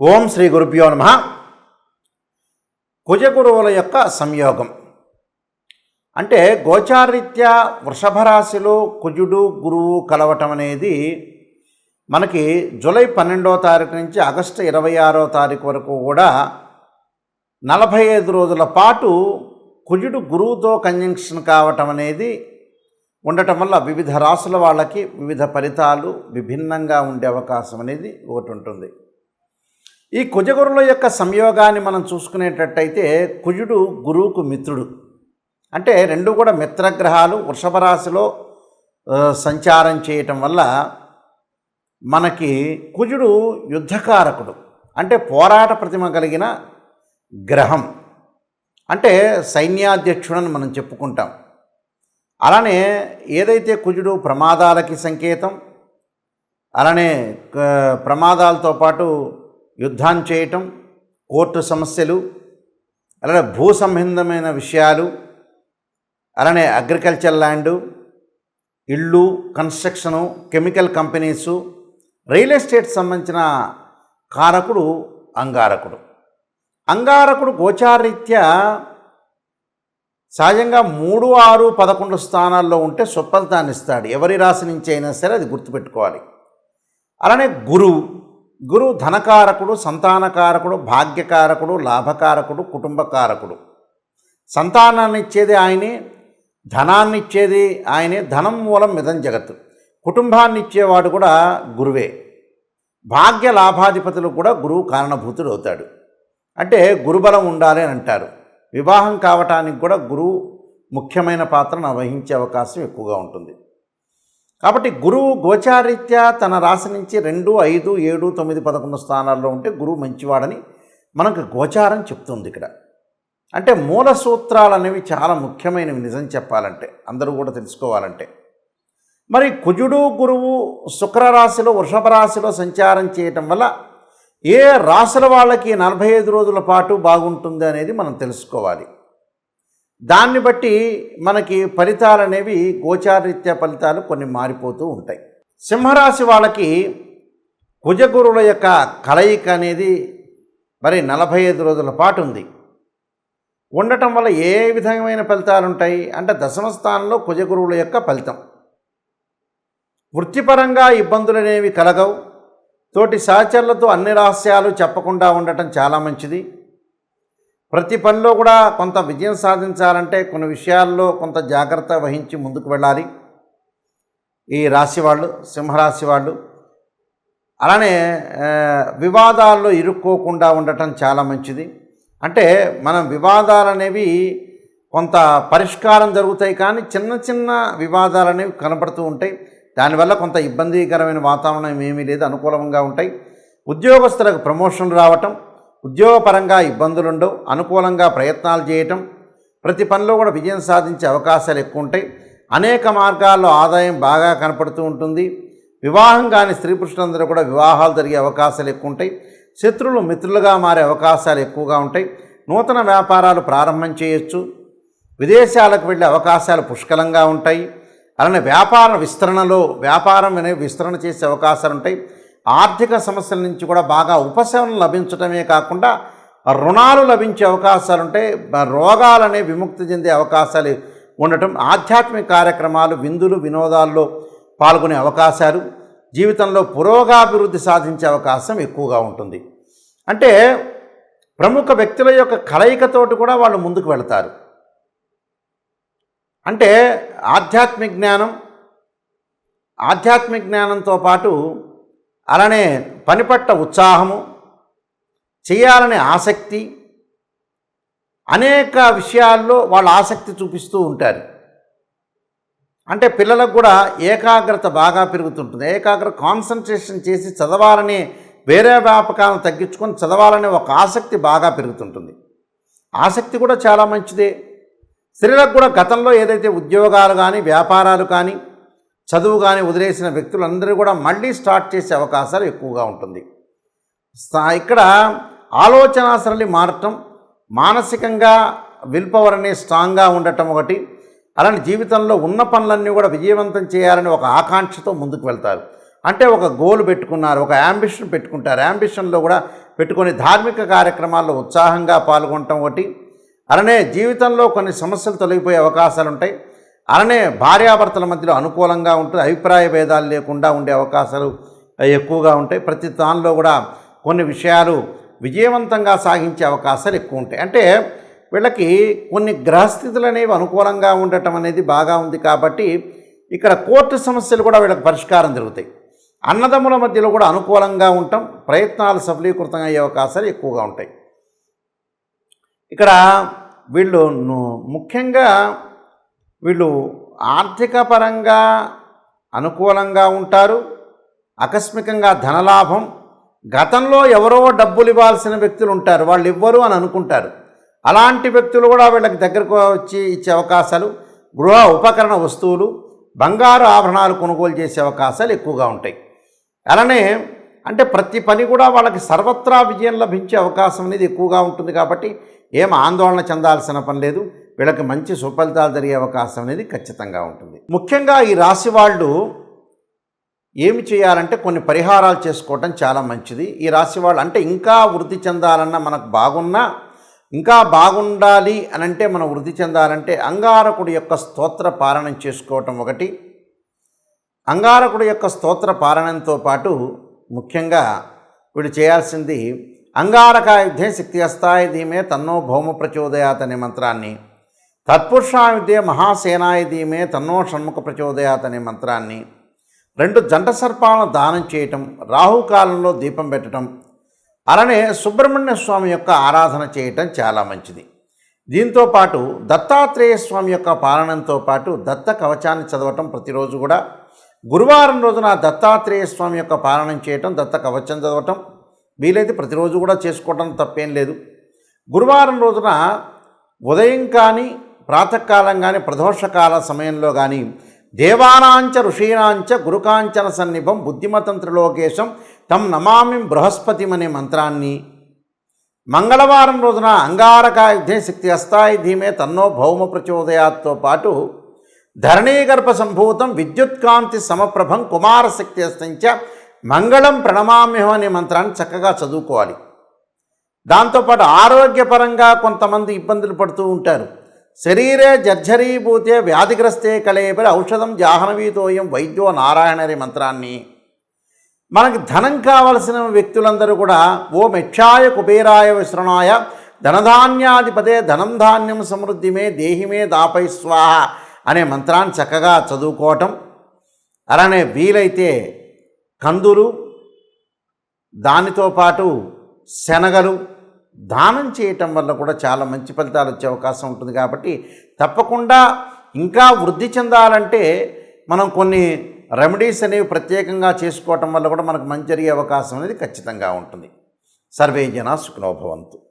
ఓం శ్రీ గురుభ్యో నమ. కుజగురువుల యొక్క సంయోగం. అంటే గోచారీత్యా వృషభ రాశిలో కుజుడు గురువు కలవటం అనేది మనకి జూలై పన్నెండో తారీఖు నుంచి ఆగస్టు ఇరవై ఆరో తారీఖు వరకు కూడా నలభై ఐదు రోజుల పాటు కుజుడు గురువుతో కంజంక్షన్ కావటం అనేది ఉండటం వల్ల వివిధ రాసుల వాళ్ళకి వివిధ ఫలితాలు విభిన్నంగా ఉండే అవకాశం అనేది ఒకటి ఉంటుంది. ఈ కుజగురుల యొక్క సంయోగాన్ని మనం చూసుకునేటట్టయితే కుజుడు గురువుకు మిత్రుడు. అంటే రెండు కూడా మిత్రగ్రహాలు వృషభ రాశిలో సంచారం చేయటం వల్ల మనకి కుజుడు యుద్ధకారకుడు. అంటే పోరాట ప్రతిమ కలిగిన గ్రహం. అంటే సైన్యాధ్యక్షుడని మనం చెప్పుకుంటాం. అలానే ఏదైతే కుజుడు ప్రమాదాలకి సంకేతం అలానే క- ప్రమాదాలతో పాటు యుద్ధాన్ని చేయటం కోర్టు సమస్యలు అలానే భూ సంబంధమైన విషయాలు అలానే అగ్రికల్చర్ ల్యాండు ఇళ్ళు construction chemical companies real estate సంబంధించిన కారకుడు అంగారకుడు. అంగారకుడు గోచారీత్యా సహజంగా మూడు ఆరు పదకొండు స్థానాల్లో ఉంటే సుఫలితాన్ని ఇస్తాడు. ఎవరి రాశి నుంచి అయినా సరే అది గుర్తుపెట్టుకోవాలి. అలానే గురువు. గురువు ధనకారకుడు సంతానకారకుడు భాగ్యకారకుడు లాభకారకుడు కుటుంబకారకుడు. సంతానాన్ని ఇచ్చేది ఆయనే ధనాన్ని ఇచ్చేది ఆయనే ధనం మూలం మిదం జగత్తు. కుటుంబాన్ని ఇచ్చేవాడు కూడా గురువే. భాగ్య లాభాధిపతులు కూడా గురువు కారణభూతుడు అవుతాడు. అంటే గురుబలం ఉండాలి అని అంటారు. వివాహం కావటానికి కూడా గురువు ముఖ్యమైన పాత్రను వహించే అవకాశం ఎక్కువగా ఉంటుంది. కాబట్టి గురువు గోచారీత్యా తన రాశి నుంచి రెండు ఐదు ఏడు తొమ్మిది పదకొండు స్థానాల్లో ఉంటే గురువు మంచివాడని మనకు గోచారం చెప్తుంది ఇక్కడ. అంటే మూల సూత్రాలు అనేవి చాలా ముఖ్యమైనవి నిజం చెప్పాలంటే అందరూ కూడా తెలుసుకోవాలంటే. మరి కుజుడు గురువు శుక్ర రాశిలో వృషభ రాశిలో సంచారం చేయటం వల్ల ఏ రాశుల వాళ్ళకి నలభై ఐదు రోజుల పాటు బాగుంటుంది అనేది మనం తెలుసుకోవాలి. దాన్ని బట్టి మనకి ఫలితాలు అనేవి గోచారీత్యా ఫలితాలు కొన్ని మారిపోతూ ఉంటాయి. సింహరాశి వాళ్ళకి కుజగురుల యొక్క కలయిక అనేది మరి నలభై ఐదు రోజుల పాటు ఉంది. ఉండటం వల్ల ఏ విధమైన ఫలితాలు ఉంటాయి? అంటే దశమ స్థానంలో కుజగురువుల యొక్క ఫలితం. వృత్తిపరంగా ఇబ్బందులు అనేవి కలగవు. తోటి సహచరులతో అన్ని రహస్యాలు చెప్పకుండా ఉండటం చాలా మంచిది. ప్రతి పనిలో కూడా కొంత విజయం సాధించాలంటే కొన్ని విషయాల్లో కొంత జాగ్రత్త వహించి ముందుకు వెళ్ళాలి. ఈ రాశి వాళ్ళు సింహరాశి వాళ్ళు అలానే వివాదాల్లో ఇరుక్కోకుండా ఉండటం చాలా మంచిది. అంటే మనం వివాదాలు అనేవి కొంత పరిష్కారం జరుగుతాయి కానీ చిన్న చిన్న వివాదాలు అనేవి కనపడుతూ ఉంటాయి. దానివల్ల కొంత ఇబ్బందికరమైన వాతావరణం ఏమీ లేదు అనుకూలంగా ఉంటాయి. ఉద్యోగస్తులకు ప్రమోషన్ రావటం ఉద్యోగపరంగా ఇబ్బందులు ఉండవు అనుకూలంగా ప్రయత్నాలు చేయటం ప్రతి పనిలో కూడా విజయం సాధించే అవకాశాలు ఎక్కువ ఉంటాయి అనేక మార్గాల్లో ఆదాయం బాగా కనపడుతూ ఉంటుంది. వివాహం కాని స్త్రీ పురుషులందరూ కూడా వివాహాలు జరిగే అవకాశాలు ఎక్కువ ఉంటాయి శత్రులు మిత్రులుగా మారే అవకాశాలు ఎక్కువగా ఉంటాయి. నూతన వ్యాపారాలు ప్రారంభం చేయొచ్చు. విదేశాలకు వెళ్ళే అవకాశాలు పుష్కలంగా ఉంటాయి. అలానే వ్యాపార విస్తరణలో వ్యాపారం అనేవి విస్తరణ చేసే అవకాశాలు ఉంటాయి ఆర్థిక సమస్యల నుంచి కూడా బాగా ఉపశమనం లభించడమే కాకుండా రుణాలు లభించే అవకాశాలు ఉంటాయి రోగాలనే విముక్తి చెందే అవకాశాలు ఉండటం ఆధ్యాత్మిక కార్యక్రమాలు విందులు వినోదాల్లో పాల్గొనే అవకాశాలు జీవితంలో పురోగాభివృద్ధి సాధించే అవకాశం ఎక్కువగా ఉంటుంది. అంటే ప్రముఖ వ్యక్తుల యొక్క కలయికతోటి కూడా వాళ్ళు ముందుకు వెళతారు. అంటే ఆధ్యాత్మిక జ్ఞానం ఆధ్యాత్మిక జ్ఞానంతో పాటు అలానే పని పట్ల ఉత్సాహము చేయాలనే ఆసక్తి అనేక విషయాల్లో వాళ్ళ ఆసక్తి చూపిస్తూ ఉంటారు. అంటే పిల్లలకు కూడా ఏకాగ్రత బాగా పెరుగుతుంటుంది. ఏకాగ్రత కాన్సన్ట్రేషన్ చేసి చదవాలని వేరే వ్యాపకాలను తగ్గించుకొని చదవాలనే ఒక ఆసక్తి బాగా పెరుగుతుంటుంది. ఆసక్తి కూడా చాలా మంచిదే. స్త్రీలకు కూడా గతంలో ఏదైతే ఉద్యోగాలు కానీ వ్యాపారాలు కానీ చదువు కానీ వదిలేసిన వ్యక్తులందరూ కూడా మళ్ళీ స్టార్ట్ చేసే అవకాశాలు ఎక్కువగా ఉంటుంది. స్థా- ఇక్కడ ఆలోచన సరళి మారటం మానసికంగా విల్ పవర్ అనే స్ట్రాంగ్గా ఉండటం ఒకటి అలాంటి జీవితంలో ఉన్న పనులన్నీ కూడా విజయవంతం చేయాలని ఒక ఆకాంక్షతో ముందుకు వెళ్తారు. అంటే ఒక గోల్ పెట్టుకున్నారు ఒక యాంబిషన్ పెట్టుకుంటారు. యాంబిషన్లో కూడా పెట్టుకొని ధార్మిక కార్యక్రమాల్లో ఉత్సాహంగా పాల్గొనటం ఒకటి అలానే జీవితంలో కొన్ని సమస్యలు తొలగిపోయే అవకాశాలు ఉంటాయి అలానే భార్యాభర్తల మధ్యలో అనుకూలంగా ఉంటుంది అభిప్రాయ భేదాలు లేకుండా ఉండే అవకాశాలు ఎక్కువగా ఉంటాయి. ప్రతి దానిలో కూడా కొన్ని విషయాలు విజయవంతంగా సాగించే అవకాశాలు ఎక్కువ ఉంటాయి. అంటే వీళ్ళకి కొన్ని గ్రహస్థితులు అనేవి అనుకూలంగా ఉండటం అనేది బాగా ఉంది కాబట్టి ఇక్కడ కోర్టు సమస్యలు కూడా వీళ్ళకి పరిష్కారం జరుగుతాయి. అన్నదమ్ముల మధ్యలో కూడా అనుకూలంగా ఉండటం ప్రయత్నాలు సఫలీకృతం అయ్యే అవకాశాలు ఎక్కువగా ఉంటాయి. ఇక్కడ వీళ్ళు ముఖ్యంగా వీళ్ళు ఆర్థిక పరంగా అనుకూలంగా ఉంటారు ఆకస్మికంగా ధనలాభం. గతంలో ఎవరో డబ్బులు ఇవ్వాల్సిన వ్యక్తులు ఉంటారు వాళ్ళు ఇవ్వరు అని అనుకుంటారు. అలాంటి వ్యక్తులు కూడా వీళ్ళకి దగ్గరకు వచ్చి ఇచ్చే అవకాశాలు గృహ ఉపకరణ వస్తువులు బంగారు ఆభరణాలు కొనుగోలు చేసే అవకాశాలు ఎక్కువగా ఉంటాయి. అలానే అంటే ప్రతి పని కూడా వాళ్ళకి సర్వత్రా విజయం లభించే అవకాశం అనేది ఎక్కువగా ఉంటుంది కాబట్టి ఏం ఆందోళన చెందాల్సిన పని లేదు. వీళ్ళకి మంచి సుఫలితాలు జరిగే అవకాశం అనేది ఖచ్చితంగా ఉంటుంది. ముఖ్యంగా ఈ రాశి వాళ్ళు ఏమి చేయాలంటే కొన్ని పరిహారాలు చేసుకోవటం చాలా మంచిది. ఈ రాశి వాళ్ళు అంటే ఇంకా వృద్ధి చెందాలన్నా మనకు బాగున్నా ఇంకా బాగుండాలి అని అంటే మనం వృద్ధి చెందాలంటే అంగారకుడి యొక్క స్తోత్ర పారణం చేసుకోవటం ఒకటి. అంగారకుడి యొక్క స్తోత్ర పారణంతో పాటు ముఖ్యంగా వీడు చేయాల్సింది అంగారకాయుద్ధే శక్తి అస్తాయి ధీమే తన్నో భౌమ ప్రచోదయాత్ అనే మంత్రాన్ని తత్పురుషాయుద్ధే మహాసేనాయ ధీమే తన్నో షణ్ముఖ ప్రచోదయాత్ అనే మంత్రాన్ని. రెండు జంట సర్పాలను దానం చేయటం రాహుకాలంలో దీపం పెట్టడం అలానే సుబ్రహ్మణ్య స్వామి యొక్క ఆరాధన చేయటం చాలా మంచిది. దీంతో పాటు దత్తాత్రేయ స్వామి యొక్క పాలనంతో పాటు దత్త కవచాన్ని చదవటం ప్రతిరోజు కూడా. గురువారం రోజున దత్తాత్రేయ స్వామి యొక్క పాలనం చేయటం దత్త కవచం చదవటం వీలైతే ప్రతిరోజు కూడా చేసుకోవటం తప్పేం లేదు. గురువారం రోజున ఉదయం కానీ ప్రాతకాలం కానీ ప్రదోషకాల సమయంలో కానీ దేవానాంచ ఋషీనాంచ గురుకాంచన సన్నిభం బుద్ధిమతం త్రిలోకేశం తం నమామి బృహస్పతిం అనే మంత్రాన్ని మంగళవారం రోజున అంగారకాయుధే శక్తి అస్తాయి ధీమే తన్నో భౌమ ప్రచోదయాతో పాటు ధరణీగర్భ సంభూతం విద్యుత్కాంతి సమప్రభం కుమారశక్తి అస్తంచ మంగళం ప్రణమామ్యం అనే మంత్రాన్ని చక్కగా చదువుకోవాలి. దాంతోపాటు ఆరోగ్యపరంగా కొంతమంది ఇబ్బందులు పడుతూ ఉంటారు. శరీరే జర్జరీభూతే వ్యాధిగ్రస్తే కళేబరి ఔషధం జాహ్నవీతోయం వైద్యో నారాయణరి మంత్రాన్ని. మనకి ధనం కావలసిన వ్యక్తులందరూ కూడా ఓ మెక్షాయ కుబేరాయ విశ్రణాయ ధనధాన్యాధిపతే ధనం ధాన్యం సమృద్ధిమే దేహిమే దాపై స్వాహ అనే మంత్రాన్ని చక్కగా చదువుకోవటం. అలానే వీలైతే కందులు దానితో పాటు శనగలు దానం చేయటం వల్ల కూడా చాలా మంచి ఫలితాలు వచ్చే అవకాశం ఉంటుంది కాబట్టి తప్పకుండా ఇంకా వృద్ధి చెందాలంటే మనం కొన్ని రెమెడీస్ అనేవి ప్రత్యేకంగా చేసుకోవటం వల్ల కూడా మనకు మంచి జరిగే అవకాశం అనేది ఖచ్చితంగా ఉంటుంది. సర్వే జన సుఖనోభవంతు